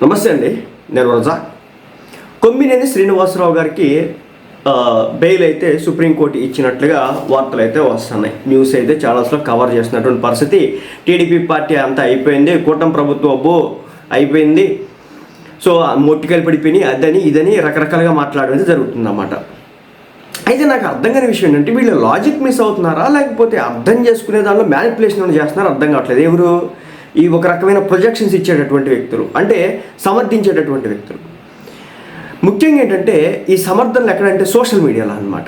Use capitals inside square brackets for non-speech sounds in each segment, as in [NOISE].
నమస్తే అండి నేను రోజా. కొమ్మినేని శ్రీనివాసరావు గారికి బెయిల్ అయితే సుప్రీంకోర్టు ఇచ్చినట్లుగా వార్తలు అయితే వస్తున్నాయి. న్యూస్ అయితే ఛానల్స్లో కవర్ చేస్తున్నటువంటి పరిస్థితి. టీడీపీ పార్టీ అంతా అయిపోయింది కూటమి ప్రభుత్వం అబ్బో అయిపోయింది. సో మొట్టికలు పడిపోయి అదని ఇదని రకరకాలుగా మాట్లాడడం జరుగుతుందన్నమాట. అయితే నాకు అర్థం కాని విషయం ఏంటంటే వీళ్ళు లాజిక్ మిస్ అవుతున్నారా? లేకపోతే అర్థం చేసుకునే దానిలో మ్యానిపులేషన్ చేస్తున్నారా? అర్థం కావట్లేదు. ఎవరు? ఈ ఒక రకమైన ప్రొజెక్షన్స్ ఇచ్చేటటువంటి వ్యక్తులు. అంటే సమర్థించేటటువంటి వ్యక్తులు. ముఖ్యంగా ఏంటంటే ఈ సమర్థనలు ఎక్కడంటే సోషల్ మీడియాలో అన్నమాట.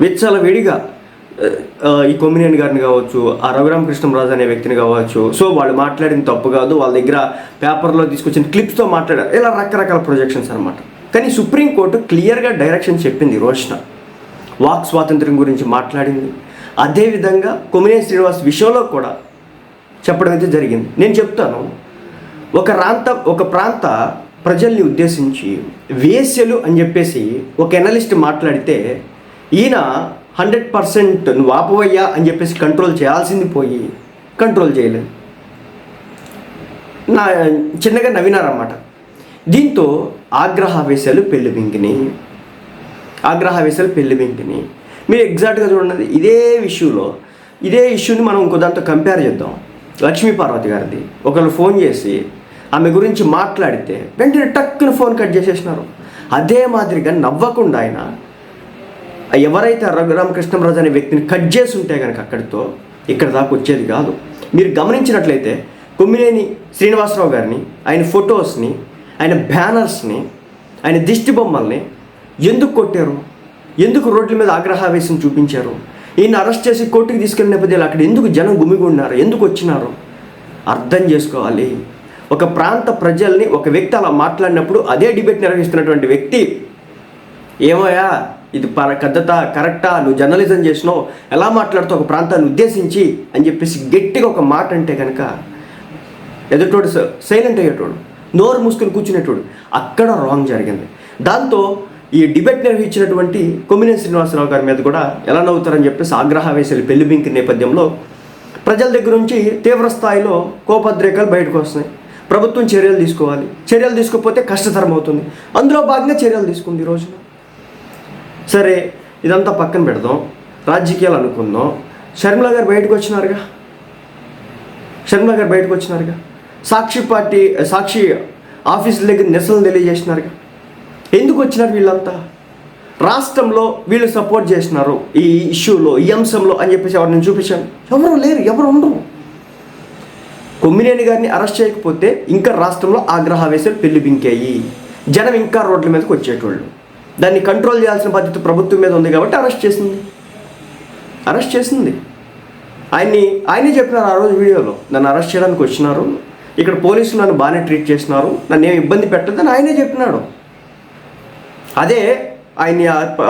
విచ్చల విడిగా ఈ కొమ్మినేని గారిని కావచ్చు ఆ రఘురామకృష్ణరాజు అనే వ్యక్తిని కావచ్చు. సో వాళ్ళు మాట్లాడిన తప్పు కాదు వాళ్ళ దగ్గర పేపర్లో తీసుకొచ్చిన క్లిప్స్తో మాట్లాడారు. ఇలా రకరకాల ప్రొజెక్షన్స్ అనమాట కానీ సుప్రీంకోర్టు క్లియర్గా డైరెక్షన్ చెప్పింది రోషన వాక్ స్వాతంత్ర్యం గురించి మాట్లాడింది. అదేవిధంగా కొమ్మినేని శ్రీనివాస్ విషయంలో కూడా చెప్పడం అయితే జరిగింది. నేను చెప్తాను ఒక ప్రాంత ఒక ప్రాంత ప్రజల్ని ఉద్దేశించి వేస్యలు అని చెప్పేసి ఒక ఎనలిస్ట్ మాట్లాడితే ఈయన హండ్రెడ్ పర్సెంట్ నువ్వు ఆపవయ్యా అని చెప్పేసి కంట్రోల్ చేయాల్సింది పోయి కంట్రోల్ చేయలేదు. నా చిన్నగా నవ్వినారన్నమాట. దీంతో ఆగ్రహావేశాలు పెళ్ళిబింకిని ఆగ్రహావేశాలు పెళ్ళిబింకిని మీరు ఎగ్జాక్ట్గా చూడండి ఇదే ఇష్యూలో ఇదే ఇష్యూని మనం ఇంకో దాంతో కంపేర్ చేద్దాం. లక్ష్మీ పార్వతి గారిది. ఒకళ్ళు ఫోన్ చేసి ఆమె గురించి మాట్లాడితే వెంటనే టక్కున ఫోన్ కట్ చేసేసినారు. అదే మాదిరిగా నవ్వకుండా ఆయన ఎవరైతే రఘురామకృష్ణరాజు అనే వ్యక్తిని కట్ చేసి ఉంటే కనుక అక్కడితో ఇక్కడ దాకా వచ్చేది కాదు. మీరు గమనించినట్లయితే కొమ్మినేని శ్రీనివాసరావు గారిని ఆయన ఫొటోస్ని ఆయన బ్యానర్స్ని ఆయన దిష్టి బొమ్మల్ని ఎందుకు కొట్టారు? ఎందుకు రోడ్ల మీద ఆగ్రహావేశం చూపించారు? ఈయన అరెస్ట్ చేసి కోర్టుకి తీసుకెళ్ళిన నేపథ్యంలో అక్కడ ఎందుకు జనం గుమిగున్నారు ఎందుకు వచ్చినారు? అర్థం చేసుకోవాలి. ఒక ప్రాంత ప్రజల్ని ఒక వ్యక్తి అలా మాట్లాడినప్పుడు అదే డిబేట్ నిర్వహిస్తున్నటువంటి వ్యక్తి ఏమోయా ఇది పర కద్దత కరెక్టా? నువ్వు జర్నలిజం చేసినావు. ఎలా మాట్లాడుతావు ఒక ప్రాంతాన్ని ఉద్దేశించి? అని చెప్పేసి గట్టిగా ఒక మాట అంటే కనుక ఎదుటోడు సైలెంట్ అయ్యేటోడు నోరు మూసుకుని కూర్చునేటోడు అక్కడ రాంగ్ జరిగింది. దాంతో ఈ డిబేట్ నిర్వహించినటువంటి కొమ్మినేని శ్రీనివాసరావు గారి మీద కూడా ఎలా నవ్వుతారని చెప్పేసి ఆగ్రహావేశాలు పెళ్ళిబింకి నేపథ్యంలో ప్రజల దగ్గర నుంచి తీవ్ర స్థాయిలో కోపద్రేకాలు బయటకు వస్తున్నాయి. ప్రభుత్వం చర్యలు తీసుకోవాలి. చర్యలు తీసుకోకపోతే కష్టతరం అవుతుంది. అందులో భాగంగా చర్యలు తీసుకుంది ఈరోజు సరే ఇదంతా పక్కన పెడదాం. రాజకీయాలు అనుకుందాం. షర్మిల గారు బయటకు వచ్చినారుగా? షర్మిల గారు బయటకు వచ్చినారుగా? సాక్షి పార్టీ సాక్షి ఆఫీసుల దగ్గర నిరసనలు తెలియజేసినారుగా? ఎందుకు వచ్చినారు వీళ్ళంతా? రాష్ట్రంలో వీళ్ళు సపోర్ట్ చేసినారు ఈ ఇష్యూలో ఈ అంశంలో అని చెప్పేసి ఎవరు నేను చూపించాను. ఎవరు లేరు ఎవరు ఉండరు. కొమ్మినేని గారిని అరెస్ట్ చేయకపోతే ఇంకా రాష్ట్రంలో ఆగ్రహావేశాలు పెళ్ళి బింకాయి. జనం ఇంకా రోడ్ల మీదకి వచ్చేటోళ్ళు. దాన్ని కంట్రోల్ చేయాల్సిన బాధ్యత ప్రభుత్వం మీద ఉంది కాబట్టి అరెస్ట్ చేసింది. అరెస్ట్ చేసింది. ఆయన్ని ఆయనే చెప్పినారు ఆ రోజు వీడియోలో నన్ను అరెస్ట్ చేయడానికి వచ్చినారు. ఇక్కడ పోలీసులు నన్ను బాగానే ట్రీట్ చేసినారు. నన్ను ఏమి ఇబ్బంది పెట్టదని ఆయనే చెప్పినాడు. అదే ఆయన్ని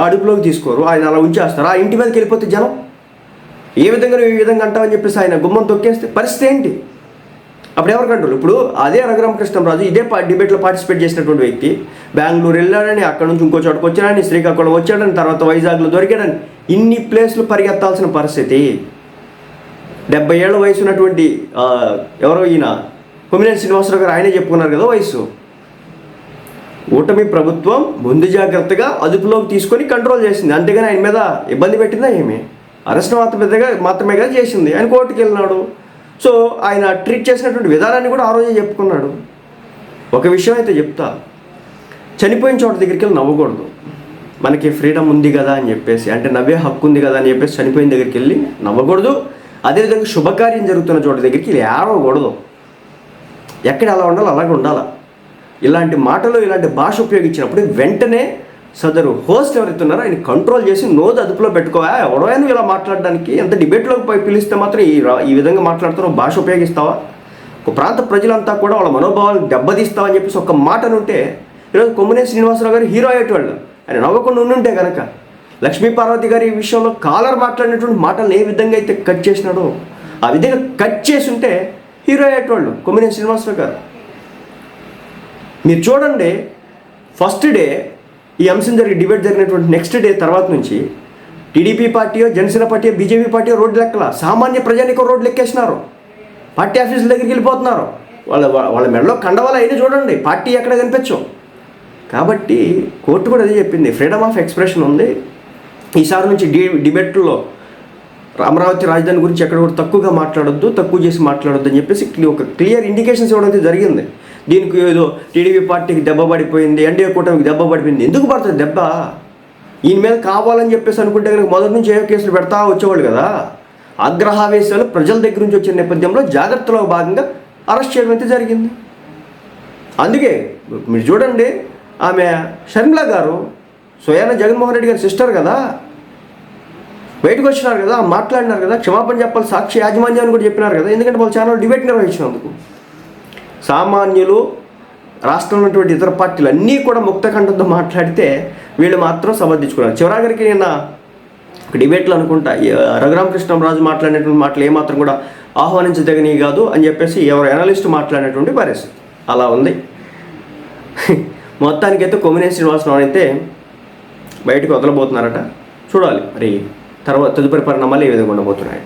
అడుపులోకి తీసుకోరు. ఆయన అలా ఉంచేస్తారు. ఆ ఇంటి మీదకి వెళ్ళిపోతే జనం ఏ విధంగా నువ్వు ఈ విధంగా అంటావని చెప్పేసి ఆయన గుమ్మం తొక్కేస్తే పరిస్థితి ఏంటి? అప్పుడు ఎవరు ఇప్పుడు అదే రఘురామకృష్ణరాజు ఇదే డిబేట్లో పార్టిసిపేట్ చేసినటువంటి వ్యక్తి. బెంగళూరు వెళ్ళాడని అక్కడ నుంచి ఇంకో చోటుకు వచ్చాడని శ్రీకాకుళం వచ్చాడని తర్వాత వైజాగ్లో దొరికాడని ఇన్ని ప్లేస్లు పరిగెత్తాల్సిన పరిస్థితి. డెబ్బై ఏళ్ళ వయసు ఉన్నటువంటి ఎవరో ఈయన? కొమ్మినేని శ్రీనివాసరావు గారు ఆయనే చెప్పుకున్నారు కదా వయసు. కూటమి ప్రభుత్వం ముందు జాగ్రత్తగా అదుపులోకి తీసుకొని కంట్రోల్ చేసింది. అంతేగాని ఆయన మీద ఇబ్బంది పెట్టిందా ఏమి? అరెస్ట్ మాత్రమే మాత్రమే కదా చేసింది. ఆయన కోర్టుకి వెళ్ళినాడు. సో ఆయన ట్రీట్ చేసినటువంటి విధానాన్ని కూడా ఆ రోజే చెప్పుకున్నాడు. ఒక విషయం అయితే చెప్తా. చనిపోయిన చోట దగ్గరికి వెళ్ళి నవ్వకూడదు. మనకి ఫ్రీడమ్ ఉంది కదా అని చెప్పేసి అంటే నవ్వే హక్కు ఉంది కదా అని చెప్పేసి చనిపోయిన దగ్గరికి వెళ్ళి నవ్వకూడదు. అదేవిధంగా శుభకార్యం జరుగుతున్న చోట దగ్గరికి వెళ్ళి ఏడవకూడదు. ఎక్కడ అలా ఉండాలో అలాగే ఉండాలి? ఇలాంటి మాటలు ఇలాంటి భాష ఉపయోగించినప్పుడు వెంటనే సదరు హోస్ట్ ఎవరైతే ఉన్నారో ఆయన కంట్రోల్ చేసి నోదు అదుపులో పెట్టుకోవా? ఎవడో ఇలా మాట్లాడడానికి ఎంత డిబేట్లోకి పోయి పిలిస్తే మాత్రం ఈ ఈ విధంగా మాట్లాడుతున్నావు భాష ఉపయోగిస్తావా? ఒక ప్రాంత ప్రజలంతా కూడా వాళ్ళ మనోభావాలు దెబ్బతీస్తావని చెప్పేసి ఒక మాట ఈరోజు కొమ్మనేని శ్రీనివాసరావు గారు హీరో అయ్యేటవాళ్ళు ఆయన నవ్వకుండా ఉండుంటే కనుక లక్ష్మీ పార్వతి గారి విషయంలో కాలర్ మాట్లాడినటువంటి మాటలు ఏ విధంగా అయితే కట్ చేసినాడో ఆ విధంగా కట్ చేసి ఉంటే హీరో అయ్యేటవాళ్ళు కొమ్మినేని శ్రీనివాసరావు గారు. మీరు చూడండి ఫస్ట్ డే ఈ అంశం జరిగి డిబేట్ జరిగినటువంటి నెక్స్ట్ డే తర్వాత నుంచి టీడీపీ పార్టీయో జనసేన పార్టీయో బీజేపీ పార్టీయో రోడ్లు ఎక్కల సామాన్య ప్రజానికో రోడ్లు ఎక్కేసినారు పార్టీ ఆఫీసుల దగ్గరికి వెళ్ళిపోతున్నారు. వాళ్ళ వాళ్ళ మెడలో కండవాల అయినా చూడండి పార్టీ ఎక్కడ కనిపించవు కాబట్టి కోర్టు కూడా అదే చెప్పింది ఫ్రీడమ్ ఆఫ్ ఎక్స్ప్రెషన్ ఉంది. ఈసారి నుంచి డి డిబేట్లో అమరావతి రాజధాని గురించి ఎక్కడ కూడా తక్కువగా మాట్లాడొద్దు తక్కువ చేసి మాట్లాడొద్దు అని చెప్పేసి ఒక క్లియర్ ఇండికేషన్స్ ఇవ్వడం అయితే జరిగింది. దీనికి ఏదో టీడీపీ పార్టీకి దెబ్బ పడిపోయింది ఎన్డీఏ కూటమికి దెబ్బ పడిపోయింది. ఎందుకు పడుతుంది దెబ్బ? ఈయన మీద కావాలని చెప్పేసి అనుకుంటే కనుక మొదటి నుంచి ఏ కేసులు పెడతా వచ్చేవాళ్ళు కదా. ఆగ్రహావేశాలు ప్రజల దగ్గర నుంచి వచ్చిన నేపథ్యంలో జాగ్రత్తలో భాగంగా అరెస్ట్ చేయడం అయితే జరిగింది. అందుకే మీరు చూడండి ఆమె షర్మిల గారు స్వయాన జగన్మోహన్ రెడ్డి గారి సిస్టర్ కదా. బయటకు వచ్చినారు కదా మాట్లాడినారు కదా క్షమాపణ చెప్పాలి సాక్షి యాజమాన్యాన్ని కూడా చెప్పినారు కదా ఎందుకంటే వాళ్ళ ఛానల్ డిబేట్ నిర్వహించినందుకు. సామాన్యులు రాష్ట్రంలో ఉన్నటువంటి ఇతర పార్టీలు అన్నీ కూడా ముక్తఖండంతో మాట్లాడితే వీళ్ళు మాత్రం సమర్థించుకున్నారు. చివరాగరికి నిన్న ఒక డిబేట్లు అనుకుంటా రఘురామకృష్ణరాజు మాట్లాడినటువంటి మాటలు ఏమాత్రం కూడా ఆహ్వానించదగినవి కాదు అని చెప్పేసి ఎవరు అనలిస్ట్ మాట్లాడినటువంటి పరిస్థితి. అలా ఉంది. [LAUGHS] మొత్తానికైతే కొమ్మినేని శ్రీనివాసరావు అయితే బయటకు వదలబోతున్నారట. చూడాలి మరి తర్వాత తదుపరి పరిణామాలు ఏ విధంగా ఉండబోతున్నాయి?